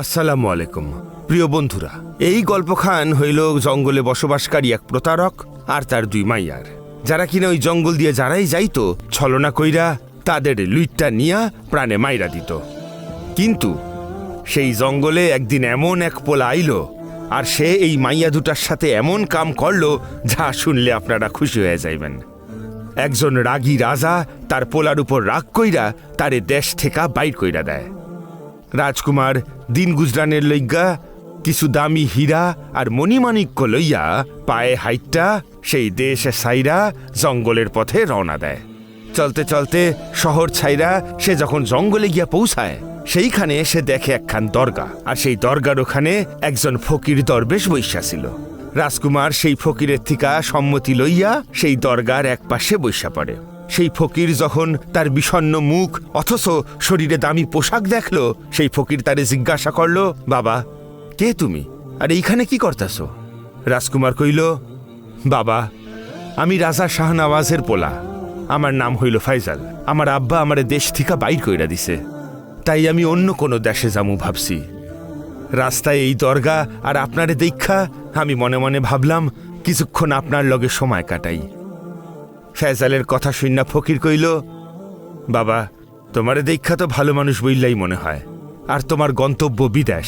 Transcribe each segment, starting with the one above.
আসসালামু আলাইকুম। প্রিয় বন্ধুরা, এই গল্পখান হইল জঙ্গলে বসবাসকারী এক প্রতারক আর তার দুই মাইয়ার। যারা কিনা ওই জঙ্গল দিয়ে যারাই যাইতো, ছলনা কইরা তাদের লুইটটা নিয়া প্রাণে মাইরা দিত। কিন্তু সেই জঙ্গলে একদিন এমন এক পোলা আইল আর সে এই মাইয়া দুটার সাথে এমন কাম করল যা শুনলে আপনারা খুশি হয়ে যাইবেন। একজন রাগী রাজা তার পোলার উপর রাগ কইরা তারে দেশ থেকে বাইর কইরা দেয়। রাজকুমার দিন গুজরানের লইগা কিছু দামি হীরা আর মণিমাণিক্য লইয়া পায়ে হাইটটা, সেই দেশে সাইরা জঙ্গলের পথে রওনা দেয়। চলতে চলতে শহর ছাইরা সে যখন জঙ্গলে গিয়া পৌঁছায়, সেইখানে সে দেখে একখান দরগা। আর সেই দরগার ওখানে একজন ফকির দরবেশ বৈশা ছিল। রাজকুমার সেই ফকিরের থিকা সম্মতি লইয়া সেই দরগার এক পাশে বৈশা পড়ে। সেই ফকির যখন তার বিষণ্ণ মুখ, অথচ শরীরে দামি পোশাক দেখল, সেই ফকির তারে জিজ্ঞাসা করল, বাবা, কে তুমি? আর এইখানে কি করতেছ? রাজকুমার কইল, বাবা, আমি রাজা শাহনওয়াজের পোলা। আমার নাম হইল ফাইজাল। আমার আব্বা আমার দেশ থেকে বাইর কইরা দিছে। তাই আমি অন্য কোনো দেশে যামু ভাবছি। রাস্তায় এই দরগা আর আপনারে দীক্ষা আমি মনে মনে ভাবলাম, কিছুক্ষণ আপনার লগে সময় কাটাই। ফেজালের কথা শুননা ফকির কইল, বাবা, তোমারে দীক্ষা তো ভালো মানুষ বইলাই মনে হয়, আর তোমার গন্তব্য বিদেশ,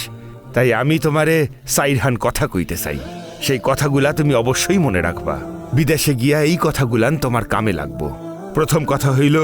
তাই আমি তোমারে সাইরহান কথা কইতে চাই। সেই কথাগুলা তুমি অবশ্যই মনে রাখবা। বিদেশে গিয়া এই কথাগুলান তোমার কামে লাগবো। প্রথম কথা হইল,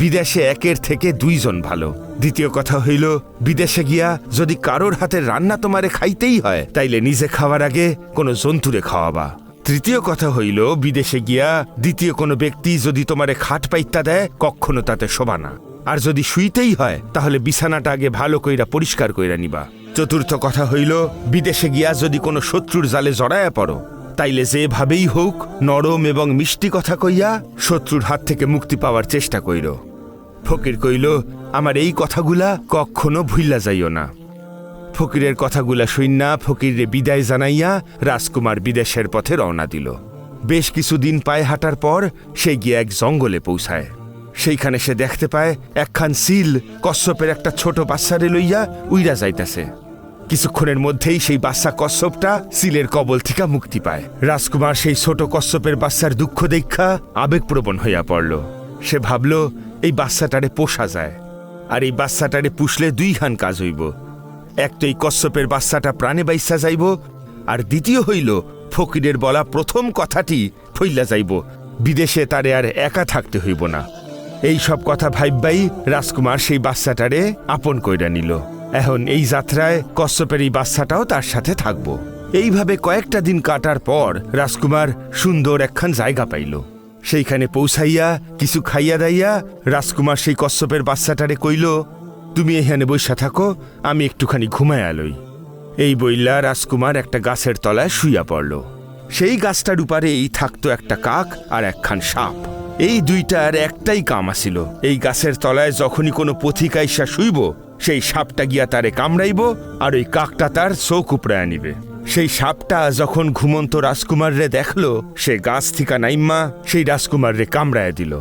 বিদেশে একের থেকে দুইজন ভালো। দ্বিতীয় কথা হইল, বিদেশে গিয়া যদি কারোর হাতের রান্না তোমারে খাইতেই হয়, তাইলে নিজে খাওয়ার আগে কোনো জন্তুরে খাওয়াবা। তৃতীয় কথা হইল, বিদেশে গিয়া দ্বিতীয় কোনো ব্যক্তি যদি তোমারে খাট পাইত্যা দেয় কখনো তাতে শোভা না। আর যদি শুইতেই হয়, তাহলে বিছানাটা আগে ভালো কইরা পরিষ্কার কইরা নিবা। চতুর্থ কথা হইল, বিদেশে গিয়া যদি কোনো শত্রুর জালে জড়ায়া পড়ো, তাইলে যেভাবেই হোক নরম এবং মিষ্টি কথা কইয়া শত্রুর হাত থেকে মুক্তি পাওয়ার চেষ্টা কইর। ফকির কইল, আমার এই কথাগুলা কখনো ভুইলা যাইও না। ফকিরের কথাগুলা শুইন্না ফকিরে বিদায় জানাইয়া রাজকুমার বিদেশের পথে রওনা দিল। বেশ কিছুদিন পায়ে হাঁটার পর সে গিয়ে এক জঙ্গলে পৌঁছায়। সেইখানে সে দেখতে পায় একখান সিল কশ্যপের একটা ছোট বাচ্চারে লইয়া উইরা যাইতেছে। কিছুক্ষণের মধ্যেই সেই বাচ্চা কশ্যপটা সিলের কবল থেকে মুক্তি পায়। রাজকুমার সেই ছোট কশ্যপের বাচ্চার দুঃখ দেখা আবেগপ্রবণ হইয়া পড়ল। সে ভাবল, এই বাচ্চাটারে পোষা যায়। আর এই বাচ্চাটারে পুষলে দুইখান কাজ হইব। এক তো এই কশ্যপের বাচ্চাটা প্রাণে বাইসা যাইব, আর দ্বিতীয় হইল, ফকিরের বলা প্রথম কথাটি ফইলা যাইব। বিদেশে তারে আর একা থাকতে হইব না। এই সব কথা ভাইবাই রাজকুমার সেই বাচ্চাটারে আপন কইরা নিল। এখন এই যাত্রায় কশ্যপের এই বাচ্চাটাও তার সাথে থাকব। এইভাবে কয়েকটা দিন কাটার পর রাজকুমার সুন্দর একখান জায়গা পাইল। সেইখানে পৌঁছাইয়া কিছু খাইয়া দাইয়া রাজকুমার সেই কশ্যপের বাচ্চাটারে কইল তুমি এখানে বৈশা থাকো, আমি একটুখানি ঘুমায় আলোই। এই বইলা রাজকুমার একটা গাছের তলায় শুইয়া পড়ল। সেই গাছটার উপরেই থাকতো একটা কাক আর একখান সাপ। এই দুইটার একটাই কাম আসিল এই গাছের তলায় যখনই কোনো পথিক আইসা শুইব, সেই সাপটা গিয়া তারে কামড়াইব আর ওই কাকটা তার চোখ উপড়ায় নিবে। সেই সাপটা যখন ঘুমন্ত রাজকুমার রে দেখল, সে গাছ থিকা নাইম্মা সেই রাজকুমার রে কামড়ায় দিল।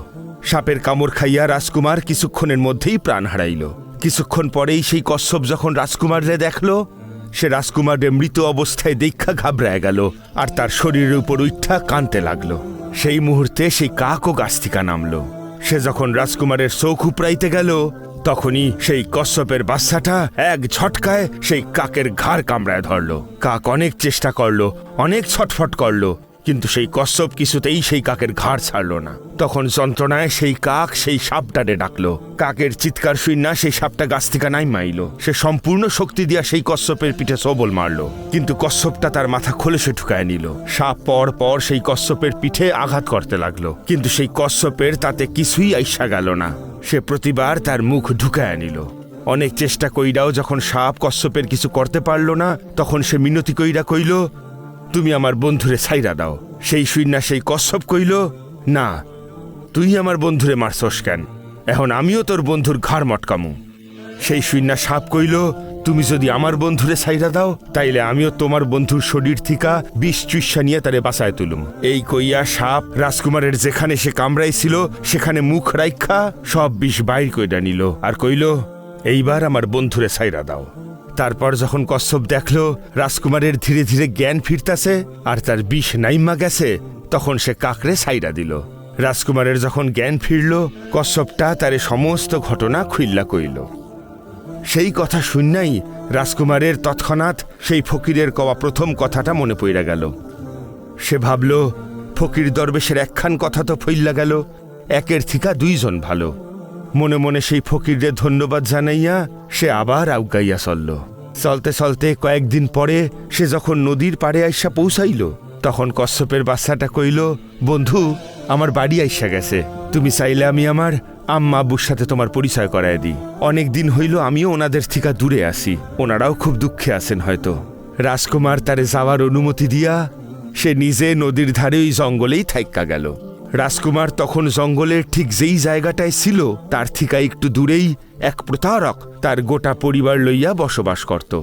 সাপের কামড় খাইয়া রাজকুমার কিছুক্ষণের মধ্যেই প্রাণ হারাইল। কিছুক্ষণ পরেই সেই কশ্যপ যখন রাজকুমার দেখল, সে রাজকুমারের মৃত অবস্থায় দীক্ষা ঘাবড়ায় গেল আর তার শরীরের উপর উঠা কানতে লাগল। সেই মুহূর্তে সেই কাকও গাছ থেকে নামলো। সে যখন রাজকুমারের চোখ উপড়াইতে গেল, তখনই সেই কশ্যপের বাচ্চাটা এক ঝটকায় সেই কাকের ঘাড় কামড়ায় ধরল। কাক অনেক চেষ্টা করল, অনেক ছটফট করল কিন্তু সেই কশ্যপ কিছুতেই সেই কাকের ঘাড় ছাড়ল না। তখন যন্ত্রণায় সেই কাক সেই সাপটারে ডাকলো। কাকের চিৎকার শুই না সেই সাপটা গাছ থেকে নাই মাইল। সে সম্পূর্ণ শক্তি দিয়া সেই কশ্যপের পিঠে সবল মারল। কিন্তু কশ্যপটা তার মাথা খুলে সে ঢুকায় নিল। সাপ পর পর সেই কশ্যপের পিঠে আঘাত করতে লাগল। কিন্তু সেই কশ্যপের তাতে কিছুই আইসা গেল না। সে প্রতিবার তার মুখ ঢুকায় নিল। অনেক চেষ্টা কইরাও যখন সাপ কশ্যপের কিছু করতে পারল না, তখন সে মিনতি কইরা কইল তুমি আমার বন্ধুরে ছাইরা দাও। সেই শুইনা সেই কশ্যপ কইল, না, তুই আমার বন্ধুরে মারছস কেন? এখন আমিও তোর বন্ধুর ঘাড় মটকামু। সেই শুইনা সাপ কইল, তুমি যদি আমার বন্ধুরে ছাইরা দাও, তাইলে আমিও তোমার বন্ধুর শরীর থিকা বিষ চুইসা নিয়ে তারে বাঁচায় তুলুম। এই কইয়া সাপ রাজকুমারের যেখানে সে কামড়াইছিল, সেখানে মুখ রাইখা সব বিষ বাইর কইরা নিল আর কইল, এইবার আমার বন্ধুরে সাইরা দাও। তারপর যখন কশ্যপ দেখল, রাজকুমারের ধীরে ধীরে জ্ঞান ফিরতাছে আর তার বিষ নাইমা গেছে, তখন সে কাকরে সাইরা দিল। রাজকুমারের যখন জ্ঞান ফিরল কশ্যপটা তারে সমস্ত ঘটনা খুইল্লা কইল। সেই কথা শুননাই রাজকুমারের তৎক্ষণাৎ সেই ফকিরের কওয়া প্রথম কথাটা মনে পড়ে গেল। সে ভাবল, ফকির দরবেশের একখান কথা তো ফইল্লা গেল, একের থিকা দুইজন ভালো। মনে মনে সেই ফকিরদের ধন্যবাদ জানাইয়া সে আবার আউগাইয়া চলল। চলতে চলতে কয়েকদিন পরে সে যখন নদীর পাড়ে আইসা পৌঁছাইল, তখন কশ্যপের বাচ্চাটা কইল, বন্ধু, আমার বাড়ি আইসা গেছে। তুমি চাইলে আমি আমার আম্মা আব্বুর সাথে তোমার পরিচয় করায় দিই। অনেক দিন হইল আমিও ওনাদের থিকা দূরে আসি ওনারাও খুব দুঃখে আছেন হয়তো। রাজকুমার তারে যাওয়ার অনুমতি দিয়া সে নিজে নদীর ধারে ওই জঙ্গলেই থাইক্কা গেল। রাজকুমার তখন জঙ্গলের ঠিক যেই জায়গাটায় ছিল, তার থিকা একটু দূরেই এক প্রতারক তার গোটা পরিবার লইয়া বসবাস করত।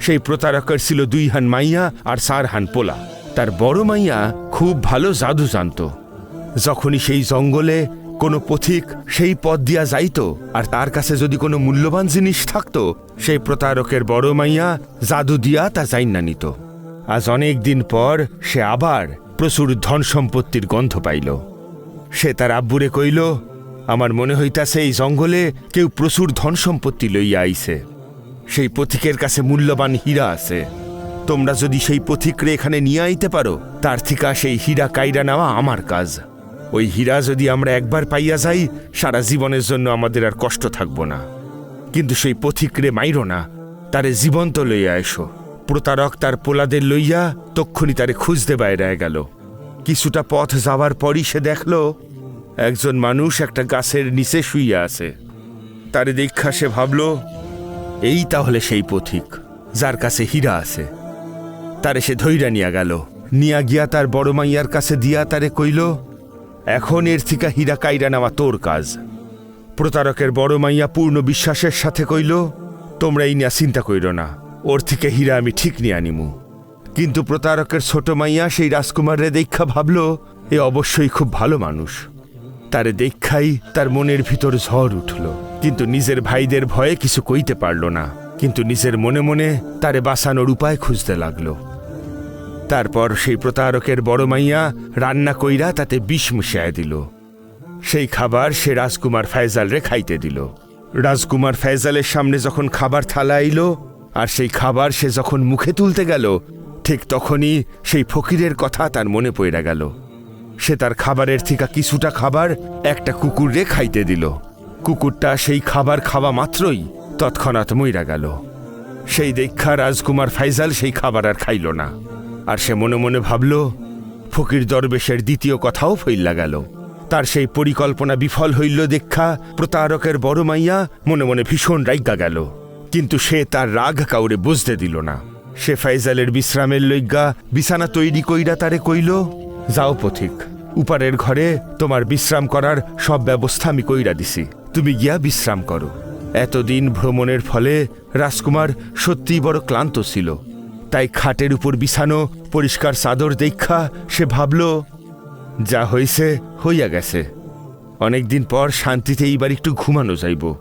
সেই প্রতারকের ছিল দুই হান মাইয়া আর চার হান পোলা। তার বড় মাইয়া খুব ভালো জাদু জানত। যখনই সেই জঙ্গলে কোনো পথিক সেই পথ দিয়া যাইত আর তার কাছে যদি কোনো মূল্যবান জিনিস থাকত, সেই প্রতারকের বড় মাইয়া জাদু দিয়া তা যাইন না নিত। আজ অনেক দিন পর সে আবার প্রচুর ধন সম্পত্তির গন্ধ পাইল। সে তার আব্বুরে কইল, আমার মনে হইতাছে এই জঙ্গলে কেউ প্রচুর ধন সম্পত্তি লইয়া আইছে। সেই পথিকের কাছে মূল্যবান হীরা আছে। তোমরা যদি সেই পথিকরে এখানে নিয়ে আইতে পারো, তার থিকা সেই হীরা কাইরা নেওয়া আমার কাজ। ওই হীরা যদি আমরা একবার পাইয়া যাই, সারা জীবনের জন্য আমাদের আর কষ্ট থাকব না। কিন্তু সেই পথিকরে মাইরো না, তারে জীবন্ত লইয়া এসো। প্রতারক তার পোলাদের লইয়া তক্ষুনি তারে খুঁজতে বাইরে গেল। কিছুটা পথ যাওয়ার পরই সে দেখল, একজন মানুষ একটা গাছের নিচে শুইয়া আছে। তারে দীক্ষা সে ভাবল, এই তাহলে সেই পথিক, যার কাছে হীরা আছে। তারে সে ধৈরা নিয়া গেল। নিয়া গিয়া তার বড় মাইয়ার কাছে দিয়া তারে কইল, এখন এর থিকা হীরা কাইরা নেওয়া তোর কাজ। প্রতারকের বড় মাইয়া পূর্ণ বিশ্বাসের সাথে কইল, তোমরা এই নিয়া চিন্তা কইর না। ওর থেকে হীরা আমি ঠিক নিয়ে আনিমু। কিন্তু প্রতারকের ছোট মাইয়া সেই রাজকুমারে দীক্ষা ভাবল, এ অবশ্যই খুব ভালো মানুষ। তারে দেখাই তার মনের ভিতর ঝড় উঠল। কিন্তু নিজের ভাইদের ভয়ে কিছু কইতে পারল না। কিন্তু নিজের মনে মনে তারে বাঁচানোর উপায় খুঁজতে লাগল। তারপর সেই প্রতারকের বড় মাইয়া রান্না কইরা তাতে বিষ মিশায় দিল। সেই খাবার সে রাজকুমার ফয়জালরে খাইতে দিল। রাজকুমার ফয়জালের সামনে যখন খাবার থালা আইল আর সেই খাবার সে যখন মুখে তুলতে গেল, ঠিক তখনই সেই ফকিরের কথা তার মনে পড়ে গেল। সে তার খাবারের থিকা কিছুটা খাবার একটা কুকুররে খাইতে দিল। কুকুরটা সেই খাবার খাওয়া মাত্রই তৎক্ষণাৎ মইরা গেল। সেই দীক্ষা রাজকুমার ফাইজাল সেই খাবার আর খাইল না। আর সে মনে মনে ভাবল, ফকির দরবেশের দ্বিতীয় কথাও ফইল্লা গেল। তার সেই পরিকল্পনা বিফল হইল দেখা প্রতারকের বড় মাইয়া মনে মনে ভীষণ রাইগা গেল। কিন্তু সে তার রাগ কাউরে বুঝতে দিল না। সে ফাইজালের বিশ্রামের লইগা বিছানা তৈরি কইরা তারে কইল, যাও পথিক, উপারের ঘরে তোমার বিশ্রাম করার সব ব্যবস্থা আমি কইরা দিছি। তুমি গিয়া বিশ্রাম করো। এতদিন ভ্রমণের ফলে রাজকুমার সত্যিই বড় ক্লান্ত ছিল। তাই খাটের উপর বিছানো পরিষ্কার চাদর দেখা সে ভাবল, যা হইছে, হইয়া গেছে। অনেকদিন পর শান্তিতে এইবার একটু ঘুমানো যাইব।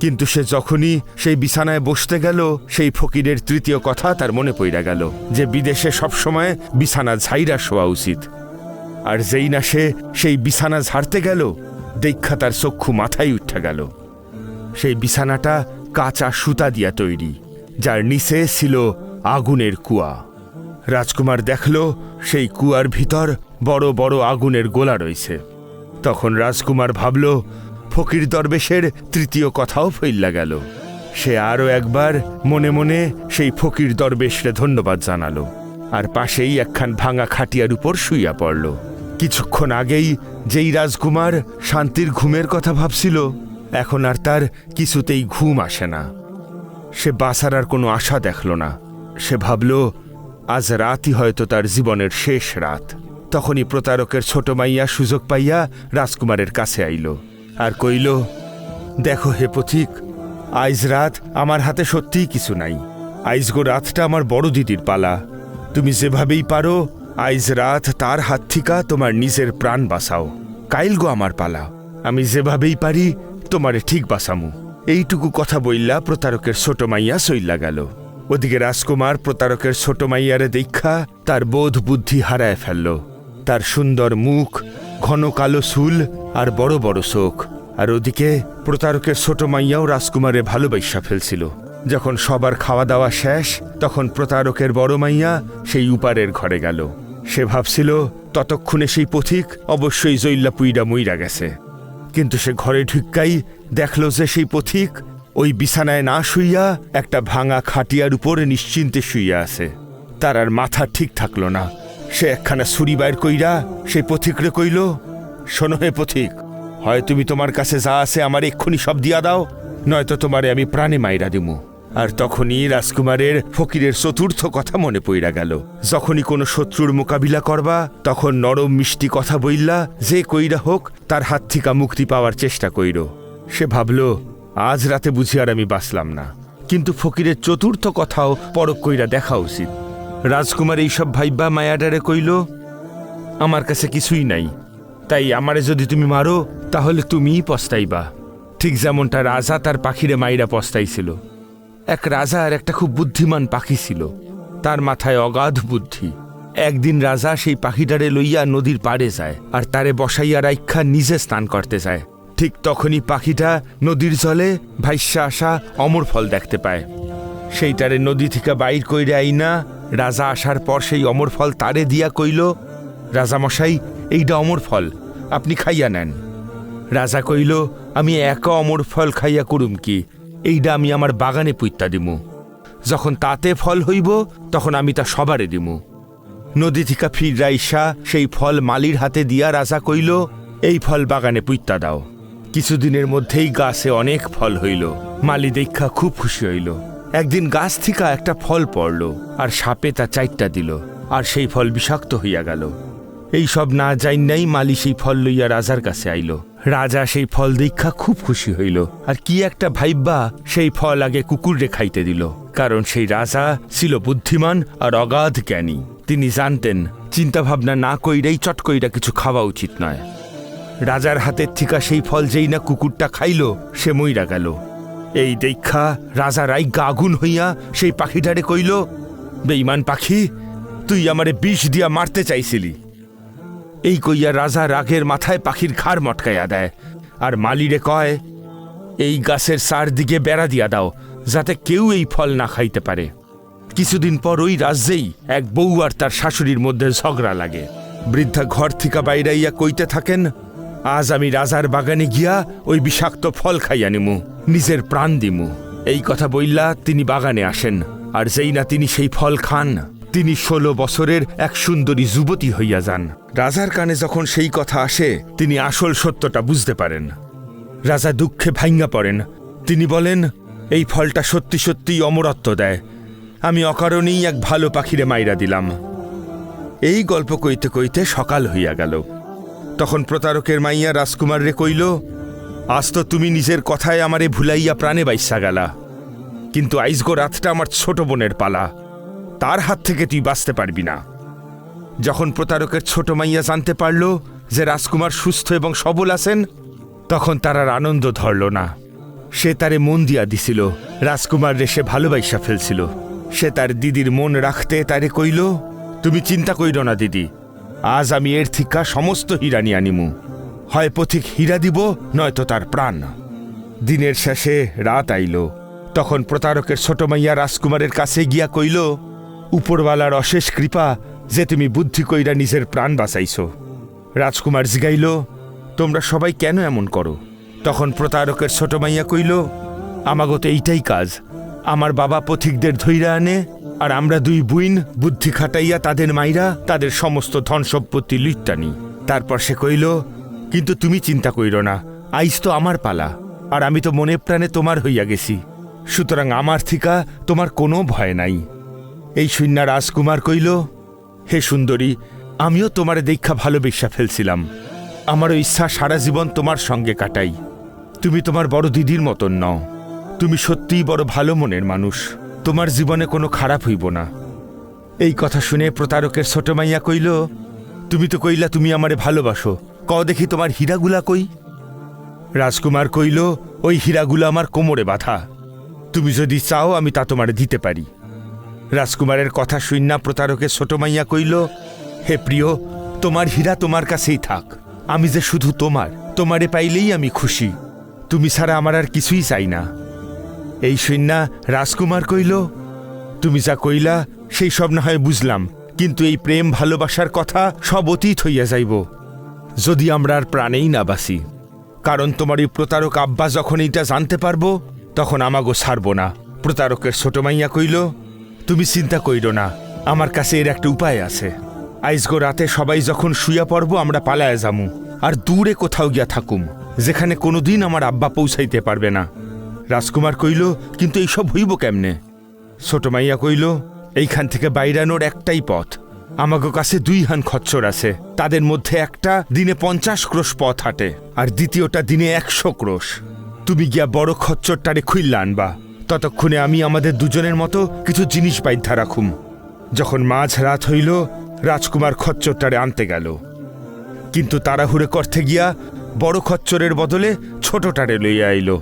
কিন্তু সে যখনই সেই বিছানায় বসতে গেল, সেই ফকিরের তৃতীয় কথা তার মনে পড়া গেল, যে বিদেশে সবসময় বিছানা ঝাইরা শোয়া উচিত। আর যেই না সে সেই বিছানা ঝাড়তে গেল দেখা তার চক্ষু মাথায় উঠা গেল। সেই বিছানাটা কাঁচা সুতা দিয়া তৈরি, যার নিচে ছিল আগুনের কুয়া। রাজকুমার দেখল, সেই কুয়ার ভিতর বড় বড় আগুনের গোলা রয়েছে। তখন রাজকুমার ভাবল ফকির দরবেশের তৃতীয় কথাও ফইল্লা গেল। সে আরও একবার মনে মনে সেই ফকির দরবেশরে ধন্যবাদ জানালো, আর পাশেই একখান ভাঙা খাটিয়ার উপর শুইয়া পড়ল। কিছুক্ষণ আগেই যেই রাজকুমার শান্তির ঘুমের কথা ভাবছিল, এখন আর তার কিছুতেই ঘুম আসে না। সে বাঁচার আর কোনো আশা দেখল না। সে ভাবল, আজ রাতই হয়তো তার জীবনের শেষ রাত। তখনই প্রতারকের ছোট মাইয়া সুযোগ পাইয়া রাজকুমারের কাছে আইল। আর কইল, দেখো হে পথিক, আইজ রাত আমার হাতে সত্যিই কিছু নাই। আইজ গো রাতটা আমার বড় দিদির পালা। তুমি যেভাবেই পারো, আইজ রাত তার হাত থিকা তোমার নিজের প্রাণ বাঁচাও। কাইল গো আমার পালা, আমি যেভাবেই পারি তোমারে ঠিক বাঁচামু। এইটুকু কথা বইল্লা প্রতারকের ছোট মাইয়া সইল্লা গেল। ওদিকে রাজকুমার প্রতারকের ছোট মাইয়ারে দীক্ষা তার বোধ বুদ্ধি হারায় ফেলল। তার সুন্দর মুখ ঘন কালো চুল আর বড় বড় চোখ আর ওদিকে প্রতারকের ছোট মাইয়াও রাজকুমারে ভালোবাসা ফেলছিল। যখন সবার খাওয়া দাওয়া শেষ, তখন প্রতারকের বড় মাইয়া সেই উপারের ঘরে গেল। সে ভাবছিল, ততক্ষণে সেই পথিক অবশ্যই জৈল্লা পুইরা মুইরা গেছে। কিন্তু সে ঘরে ঢুকাই দেখল যে সেই পথিক ওই বিছানায় না শুইয়া একটা ভাঙা খাটিয়ার উপরে নিশ্চিন্তে শুইয়া আছে। তার আর মাথা ঠিক থাকল না। সে একখানা ছুরি বাইর কইরা সেই পথিকরে কইল, শোনো হে পথিক, হয় তুমি তোমার কাছে যা আছে আমার এক্ষুনি সব দিয়া দাও, নয়তো তোমারে আমি প্রাণে মাইরা দিমু। আর তখনই রাজকুমারের ফকিরের চতুর্থ কথা মনে পইরা গেল। যখনই কোনো শত্রুর মোকাবিলা করবা, তখন নরম মিষ্টি কথা বইল্লা যে কইরা হোক, তার হাত থেকে মুক্তি পাওয়ার চেষ্টা কইর। সে ভাবল, আজ রাতে বুঝি আর আমি বাঁচলাম না। কিন্তু ফকিরের চতুর্থ কথাও পরক কইরা দেখা উচিত। রাজকুমার এইসব ভাইবা মায়াডারে কইল, আমার কাছে কিছুই নাই। তাই আমারে যদি তুমি মারো, তাহলে তুমিই পস্তাইবা। ঠিক যেমনটা রাজা তার পাখিরে মাইরা পস্তাইছিল। এক রাজা আর একটা খুব বুদ্ধিমান পাখি ছিল। তার মাথায় অগাধ বুদ্ধি। একদিন রাজা সেই পাখিটারে লইয়া নদীর পাড়ে যায় আর তারে বসাইয়া রাইক্ষা নিজে স্নান করতে যায়। ঠিক তখনই পাখিটা নদীর জলে ভাইসা আসা অমর ফল দেখতে পায়। সেইটারে নদী থেকে বাইর কইরে আইনা রাজা আসার পর সেই অমর ফল তারে দিয়া কইল, রাজামশাই এইটা অমর ফল, আপনি খাইয়া নেন। রাজা কইল, আমি একা অমর ফল খাইয়া করুম কি? এইটা আমি আমার বাগানে পুইত্তা দিমু। যখন তাতে ফল হইব, তখন আমি তা সবারে দিমু। নদী থিকা ফিররা ইসা সেই ফল মালির হাতে দিয়া রাজা কইল, এই ফল বাগানে পুইত্তা দাও। কিছুদিনের মধ্যেই গাছে অনেক ফল হইল। মালি দেখা খুব খুশি হইল। একদিন গাছ থেকে একটা ফল পড়ল, আর সাপে তা চাইটটা দিল, আর সেই ফল বিষাক্ত হইয়া গেল। এই সব না যাই মালি সেই ফল লইয়া রাজার কাছে আইল। রাজা সেই ফল দীক্ষা খুব খুশি হইল, আর কি একটা ভাইব্বা সেই ফল আগে কুকুররে খাইতে দিল, কারণ সেই রাজা ছিল বুদ্ধিমান আর অগাধ জ্ঞানী। তিনি জানতেন, চিন্তাভাবনা না কইরাই চট কইরা কিছু খাওয়া উচিত নয়। রাজার হাতের থিকা সেই ফল যেই না কুকুরটা খাইল, সে মইরা গেল। এই দেখা রাজা রাইগা আগুন হইয়া সেই পাখিটারে কইল বেইমান পাখি, তুই আমারে বিষ দিয়া মারতে চাইছিলি। এই কইয়া রাজা রাগের মাথায় পাখির ঘাড় মটকাইয়া দেয় আর মালিরে কয়, এই গাছের চারদিকে বেড়া দিয়া দাও, যাতে কেউ এই ফল না খাইতে পারে। কিছুদিন পর ওই রাজ্যেই এক বউ আর তার শাশুড়ির মধ্যে ঝগড়া লাগে। বৃদ্ধা ঘর থেকে বাইরাইয়া কইতে থাকেন আজ আমি রাজার বাগানে গিয়া ওই বিষাক্ত ফল খাইয়া নিমু, নিজের প্রাণ দিমু। এই কথা বইল্লা তিনি বাগানে আসেন, আর যেই না তিনি সেই ফল খান, তিনি ষোলো বছরের এক সুন্দরী যুবতী হইয়া যান। রাজার কানে যখন সেই কথা আসে, তিনি আসল সত্যটা বুঝতে পারেন। রাজা দুঃখে ভাঙ্গা পড়েন। তিনি বলেন, এই ফলটা সত্যি সত্যিই অমরত্ব দেয়। আমি অকারণেই এক ভালো পাখিরে মাইরা দিলাম। এই গল্প কইতে কইতে সকাল হইয়া গেল। তখন প্রতারকের মাইয়া রাজকুমার রে কইল, আজ তো তুমি নিজের কথায় আমারে ভুলাইয়া প্রাণে বাইসা গেলা। কিন্তু আইজগো রাতটা আমার ছোট বোনের পালা। তার হাত থেকে তুই বাঁচতে পারবি না। যখন প্রতারকের ছোট মাইয়া জানতে পারল যে রাজকুমার সুস্থ এবং সবল আছেন, তখন তার আর আনন্দ ধরল না। সে তারে মন দিয়া দিছিল রাজকুমার রে সে ভালোবাসা ফেলছিল। সে তার দিদির মন রাখতে তারে কইল, তুমি চিন্তা কইর না, দিদি। আজ আমি এর থিকা সমস্ত হীরা নিয়ে আনিমু। হয় পথিক হীরা দিব, নয়তো তার প্রাণ। দিনের শেষে রাত আইল। তখন প্রতারকের ছোট মাইয়া রাজকুমারের কাছে গিয়া কইল, উপরওয়ালার অশেষ কৃপা যে তুমি বুদ্ধি কইরা নিজের প্রাণ বাঁচাইছ। রাজকুমার জিগাইল, তোমরা সবাই কেন এমন করো? তখন প্রতারকের ছোট মাইয়া কইল আমাগত এইটাই কাজ। আমার বাবা পথিকদের ধৈরা আনে আর আমরা দুই বুইন বুদ্ধি খাটাইয়া তাদের মাইরা তাদের সমস্ত ধন সম্পত্তি লুইটানি। তারপর সে কইল, কিন্তু তুমি চিন্তা কইর না, আইস তো আমার পালা, আর আমি তো মনে প্রাণে তোমার হইয়া গেছি। সুতরাং আমার থিকা তোমার কোনো ভয় নাই। এই শূন্য রাজকুমার কইল, হে সুন্দরী, আমিও তোমারে দীক্ষা ভালোবেসা ফেলছিলাম। আমার ইচ্ছা সারা জীবন তোমার সঙ্গে কাটাই। তুমি তোমার বড় দিদির মতন নও। তুমি সত্যিই বড় ভালো মনের মানুষ। তোমার জীবনে কোনো খারাপ হইব না। এই কথা শুনে প্রতারকের ছোট মাইয়া কইল, তুমি তো কইলা তুমি আমারে ভালোবাসো। ক দেখি তোমার হীরাগুলা কই? রাজকুমার কইল, ওই হীরাগুলো আমার কোমরে বাঁধা। তুমি যদি চাও আমি তা তোমারে দিতে পারি। রাজকুমারের কথা শুননা প্রতারকের ছোট মাইয়া কইল, হে প্রিয়, তোমার হীরা তোমার কাছেই থাক। আমি যে শুধু তোমার, তোমারে পাইলেই আমি খুশি। তুমি ছাড়া আমার আর কিছুই চাই না। এই সৈন্যা রাজকুমার কইল, তুমি যা কইলা, সেই সব না হয় বুঝলাম, কিন্তু এই প্রেম ভালোবাসার কথা সব অতীত হইয়া যাইব। যদি আমরা আর প্রাণেই না বাসি কারণ তোমার এই প্রতারক আব্বা যখন এইটা জানতে পারব, তখন আমাগো ছাড়ব না। প্রতারকের ছোট মাইয়া কইল, তুমি চিন্তা কইরো না, আমার কাছে এর একটা উপায় আছে। আইজগো রাতে সবাই যখন শুয়া পড়ব, আমরা পালায় যামু, আর দূরে কোথাও গিয়া থাকুম, যেখানে কোনোদিন আমার আব্বা পৌঁছাইতে পারবে না। রাজকুমার কইল, কিন্তু এইসব হইব কেমনে? ছোট মাইয়া কইল, এইখান থেকে বাইরানোর একটাই পথ। আমাগো কাছে দুই হান খচ্চর আছে। তাদের মধ্যে একটা দিনে পঞ্চাশ ক্রোশ পথ হাঁটে, আর দ্বিতীয়টা দিনে একশো ক্রোশ। তুমি গিয়া বড় খচ্চরটারে খুইল্লা আনবা। ততক্ষণে আমি আমাদের দুজনের মতো কিছু জিনিস বাইধ্যা রাখুম। যখন মাঝ রাত হইল, রাজকুমার খচ্চরটারে আনতে গেল। কিন্তু তাড়াহুড়ে করতে গিয়া বড় খচ্চরের বদলে ছোটটারে লইয়া আইলো।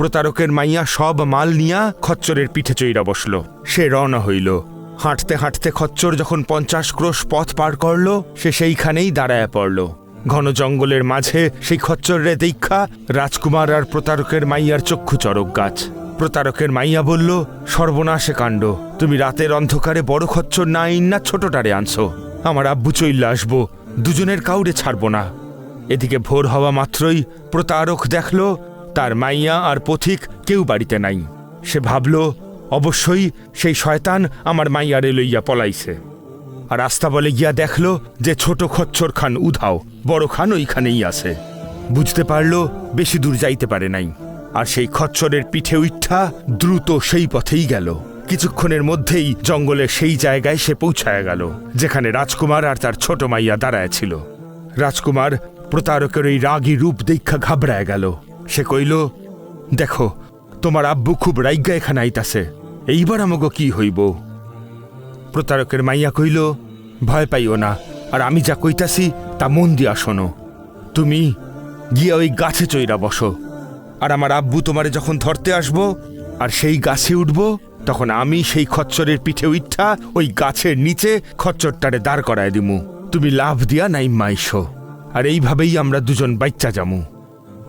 প্রতারকের মাইয়া সব মাল নিয়া খচ্চরের পিঠে চইরা বসল। সে রওনা হইল। হাঁটতে হাঁটতে খচ্চর যখন পঞ্চাশ ক্রোশ পথ পার করল, সে সেইখানেই দাঁড়ায় পড়ল। ঘন জঙ্গলের মাঝে সেই খচ্চরে দীক্ষা, রাজকুমার আর প্রতারকের মাইয়ার চক্ষু চরক গাছ। প্রতারকের মাইয়া বলল, সর্বনাশে কাণ্ড। তুমি রাতের অন্ধকারে বড় খচ্চর না আইন না ছোটটারে আনছো। আমার আব্বু চইল্লা আসব, দুজনের কাউরে ছাড়বো না। এদিকে ভোর হওয়া মাত্রই প্রতারক দেখল তার মাইয়া আর পথিক কেউ বাড়িতে নাই। সে ভাবল, অবশ্যই সেই শয়তান আমার মাইয়ারে লইয়া পলাইছে। আর রাস্তা বলে গিয়া দেখল যে ছোট খচ্চর খান উধাও, বড় খান ওইখানেই আছে। বুঝতে পারল বেশি দূর যাইতে পারে নাই। আর সেই খচ্চরের পিঠে উঠা দ্রুত সেই পথেই গেল। কিছুক্ষণের মধ্যেই জঙ্গলের সেই জায়গায় সে পৌঁছায় গেল, যেখানে রাজকুমার আর তার ছোট মাইয়া দাঁড়ায় ছিল। রাজকুমার প্রতারকের এই রাগী রূপ দীক্ষা ঘাবড়ায় গেল। সে কইল, দেখো, তোমার আব্বু খুব রাইগা এখানে আইতাছে। এইবার আমাগো কি হইব? প্রতারকের মাইয়া কইল, ভয় পাইও না, আর আমি যা কইতাছি তা মন দিয়া শোনো। তুমি গিয়া ওই গাছে চইরা বসো, আর আমার আব্বু তোমারে যখন ধরতে আসব আর সেই গাছে উঠব, তখন আমি সেই খচ্চরের পিঠে উঠা ওই গাছের নিচে খচ্চরটারে দাঁড় করায় দিমু। তুমি লাভ দিয়া নাই মাইশো আর এইভাবেই আমরা দুজন বাচ্চা যামু।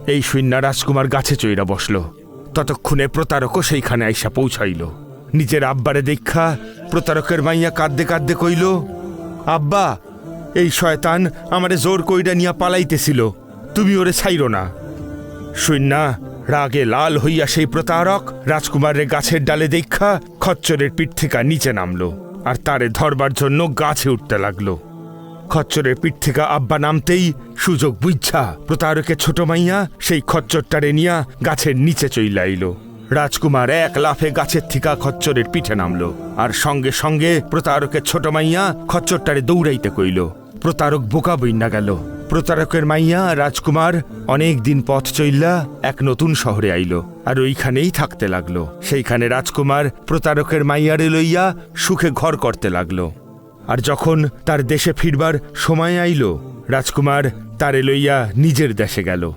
এই সৈন্য রাজকুমার গাছে চইরা বসল। ততক্ষণে প্রতারকও সেইখানে আইসা পৌঁছাইল। নিজের আব্বারে দেখা প্রতারকের মাইয়া কাঁদতে কাঁদতে কইল, আব্বা, এই শয়তান আমারে জোর কইরা নিয়া পালাইতেছিল, তুমি ওরে ছাইরো না। সৈন্যা রাগে লাল হইয়া সেই প্রতারক রাজকুমারের গাছের ডালে দেখা খচ্চরের পিঠ থেকে নিচে নামলো, আর তারে ধরবার জন্য গাছে উঠতে লাগল। খচ্চরের পিঠ থেকে আব্বা নামতেই সুযোগ বুঝছা। প্রতারকের ছোট মাইয়া সেই খচ্চরটারে নিয়া গাছের নিচে চইলাইল রাজকুমার এক লাফে গাছের থিকা খচ্চরের পিঠে নামলো আর সঙ্গে সঙ্গে প্রতারকের ছোট মাইয়া খচ্চরটারে দৌড়াইতে কইল। প্রতারক বোকা বইন্না গেল। প্রতারকের মাইয়া রাজকুমার অনেক দিন পথ চইল্লা এক নতুন শহরে আইল আর ওইখানেই থাকতে লাগল। সেইখানে রাজকুমার প্রতারকের মাইয়ারে লইয়া সুখে ঘর করতে লাগল। আর যখন তার দেশে ফিরবার সময় আইল, রাজকুমার তারে লইয়া নিজের দেশে গেল।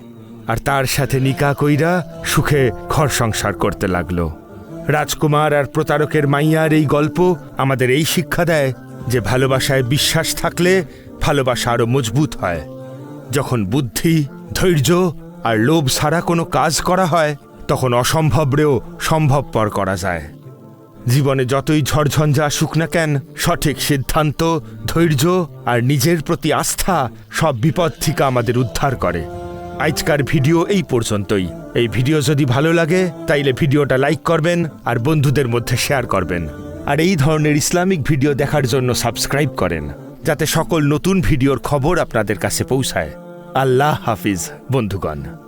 আর তার সাথে নিকা কইরা সুখে ঘর সংসার করতে লাগল। রাজকুমার আর প্রতারকের মাইয়ার এই গল্প আমাদের এই শিক্ষা দেয় যে ভালোবাসায় বিশ্বাস থাকলে ভালোবাসা আরও মজবুত হয়। যখন বুদ্ধি, ধৈর্য আর লোভ ছাড়া কোনো কাজ করা হয়, তখন অসম্ভবরেও সম্ভবপর করা যায়। জীবনে যতই ঝড়ঝঞ্ঝা আসুক না কেন, সঠিক সিদ্ধান্ত, ধৈর্য আর নিজের প্রতি আস্থা সব বিপদ থেকে আমাদের উদ্ধার করে। আজকার ভিডিও এই পর্যন্তই। এই ভিডিও যদি ভালো লাগে, তাইলে ভিডিওটা লাইক করবেন আর বন্ধুদের মধ্যে শেয়ার করবেন। আর এই ধরনের ইসলামিক ভিডিও দেখার জন্য সাবস্ক্রাইব করেন, যাতে সকল নতুন ভিডিওর খবর আপনাদের কাছে পৌঁছায়। আল্লাহ হাফিজ, বন্ধুগণ।